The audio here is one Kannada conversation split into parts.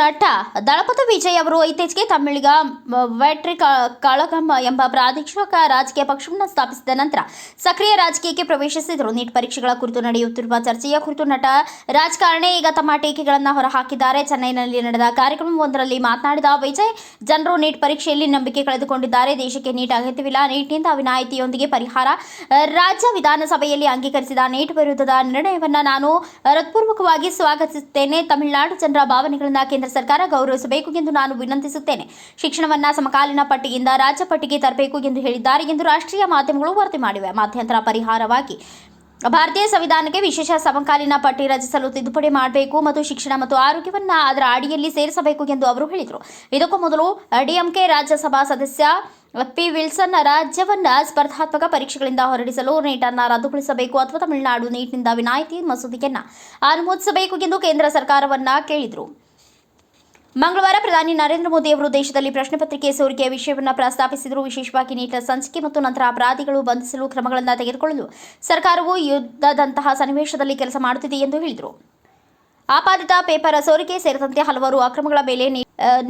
ನಟ ದಳಪತಿ ವಿಜಯ್ ಅವರು ಇತ್ತೀಚೆಗೆ ತಮಿಳಿಗ ವೈಟ್ರಿ ಕಳಗಂ ಎಂಬ ಪ್ರಾದೇಶಿಕ ರಾಜಕೀಯ ಪಕ್ಷವನ್ನು ಸ್ಥಾಪಿಸಿದ ನಂತರ ಸಕ್ರಿಯ ರಾಜಕೀಯಕ್ಕೆ ಪ್ರವೇಶಿಸಿದರು. ನೀಟ್ ಪರೀಕ್ಷೆಗಳ ಕುರಿತು ನಡೆಯುತ್ತಿರುವ ಚರ್ಚೆಯ ಕುರಿತು ನಟ ರಾಜಕಾರಣಿ ಈಗ ತಮ್ಮ ಟೀಕೆಗಳನ್ನು ಹೊರಹಾಕಿದ್ದಾರೆ. ಚೆನ್ನೈನಲ್ಲಿ ನಡೆದ ಕಾರ್ಯಕ್ರಮವೊಂದರಲ್ಲಿ ಮಾತನಾಡಿದ ವಿಜಯ್, ಜನರು ನೀಟ್ ಪರೀಕ್ಷೆಯಲ್ಲಿ ನಂಬಿಕೆ ಕಳೆದುಕೊಂಡಿದ್ದಾರೆ. ದೇಶಕ್ಕೆ ನೀಟ್ ಅಗತ್ಯವಿಲ್ಲ. ನೀಟ್ನಿಂದ ವಿನಾಯಿತಿಯೊಂದಿಗೆ ಪರಿಹಾರ ರಾಜ್ಯ ವಿಧಾನಸಭೆಯಲ್ಲಿ ಅಂಗೀಕರಿಸಿದ ನೀಟ್ ವಿರುದ್ಧದ ನಿರ್ಣಯವನ್ನು ನಾನು ಹೃತ್ಪೂರ್ವಕವಾಗಿ ಸ್ವಾಗತಿಸುತ್ತೇನೆ. ತಮಿಳುನಾಡು ಜನರ ಭಾವನೆಗಳನ್ನು ಕೇಂದ್ರ ಸರ್ಕಾರ ಗೌರವಿಸಬೇಕು ಎಂದು ನಾನು ವಿನಂತಿಸುತ್ತೇನೆ. ಶಿಕ್ಷಣವನ್ನ ಸಮಕಾಲೀನ ಪಟ್ಟಿಯಿಂದ ರಾಜ್ಯ ಪಟ್ಟಿಗೆ ತರಬೇಕು ಎಂದು ಹೇಳಿದ್ದಾರೆ ಎಂದು ರಾಷ್ಟ್ರೀಯ ಮಾಧ್ಯಮಗಳು ವರದಿ ಮಾಡಿವೆ. ಮಾಧ್ಯಂತರ ಪರಿಹಾರವಾಗಿ ಭಾರತೀಯ ಸಂವಿಧಾನಕ್ಕೆ ವಿಶೇಷ ಸಮಕಾಲೀನ ಪಟ್ಟಿ ರಚಿಸಲು ತಿದ್ದುಪಡಿ ಮಾಡಬೇಕು ಮತ್ತು ಶಿಕ್ಷಣ ಮತ್ತು ಆರೋಗ್ಯವನ್ನ ಅದರ ಅಡಿಯಲ್ಲಿ ಸೇರಿಸಬೇಕು ಎಂದು ಅವರು ಹೇಳಿದರು. ಇದಕ್ಕೂ ಮೊದಲು ಡಿಎಂಕೆ ರಾಜ್ಯಸಭಾ ಸದಸ್ಯ ಪಿ. ವಿಲ್ಸನ್ ರಾಜ್ಯವನ್ನ ಸ್ಪರ್ಧಾತ್ಮಕ ಪರೀಕ್ಷೆಗಳಿಂದ ಹೊರಡಿಸಲು ನೀಟನ್ನ ರದ್ದುಗೊಳಿಸಬೇಕು ಅಥವಾ ತಮಿಳುನಾಡು ನೀಟ್ನಿಂದ ವಿನಾಯಿತಿ ಮಸೂದೆಯನ್ನ ಅನುಮೋದಿಸಬೇಕು ಎಂದು ಕೇಂದ್ರ ಸರ್ಕಾರವನ್ನ ಕೇಳಿದರು. ಮಂಗಳವಾರ ಪ್ರಧಾನಿ ನರೇಂದ್ರ ಮೋದಿ ಅವರು ದೇಶದಲ್ಲಿ ಪ್ರಶ್ನೆ ಪತ್ರಿಕೆ ಸೋರಿಕೆಯ ವಿಷಯವನ್ನು ಪ್ರಸ್ತಾಪಿಸಿದರು. ವಿಶೇಷವಾಗಿ ನೀಟ ಸಂಚಿಕೆ ಮತ್ತು ನಂತರ ಅಪರಾಧಿಗಳು ಬಂಧಿಸಲು ಕ್ರಮಗಳನ್ನು ತೆಗೆದುಕೊಳ್ಳಲು ಸರ್ಕಾರವು ಯುದ್ಧದಂತಹ ಸನ್ನಿವೇಶದಲ್ಲಿ ಕೆಲಸ ಮಾಡುತ್ತಿದೆ ಎಂದು ಹೇಳಿದರು. ಆಪಾದಿತ ಪೇಪರ್ ಸೋರಿಕೆ ಸೇರಿದಂತೆ ಹಲವಾರು ಅಕ್ರಮಗಳ ಮೇಲೆ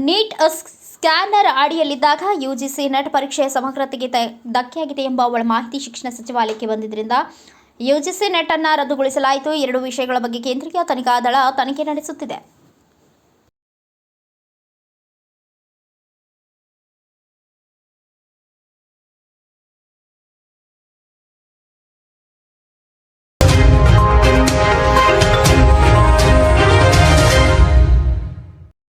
ನೀಟ್ ಸ್ಕ್ಯಾನರ್ ಅಡಿಯಲ್ಲಿದ್ದಾಗ ಯುಜಿಸಿ ನೆಟ್ ಪರೀಕ್ಷೆಯ ಸಮಗ್ರತೆಗೆ ಧಕ್ಕೆಯಾಗಿದೆ ಎಂಬ ಅವಳ ಮಾಹಿತಿ ಶಿಕ್ಷಣ ಸಚಿವಾಲಯಕ್ಕೆ ಬಂದಿದ್ದರಿಂದ ಯುಜಿಸಿ ನೆಟ್ ಅನ್ನು ರದ್ದುಗೊಳಿಸಲಾಯಿತು. ಎರಡು ವಿಷಯಗಳ ಬಗ್ಗೆ ಕೇಂದ್ರೀಯ ತನಿಖಾ ದಳ ತನಿಖೆ ನಡೆಸುತ್ತಿದೆ.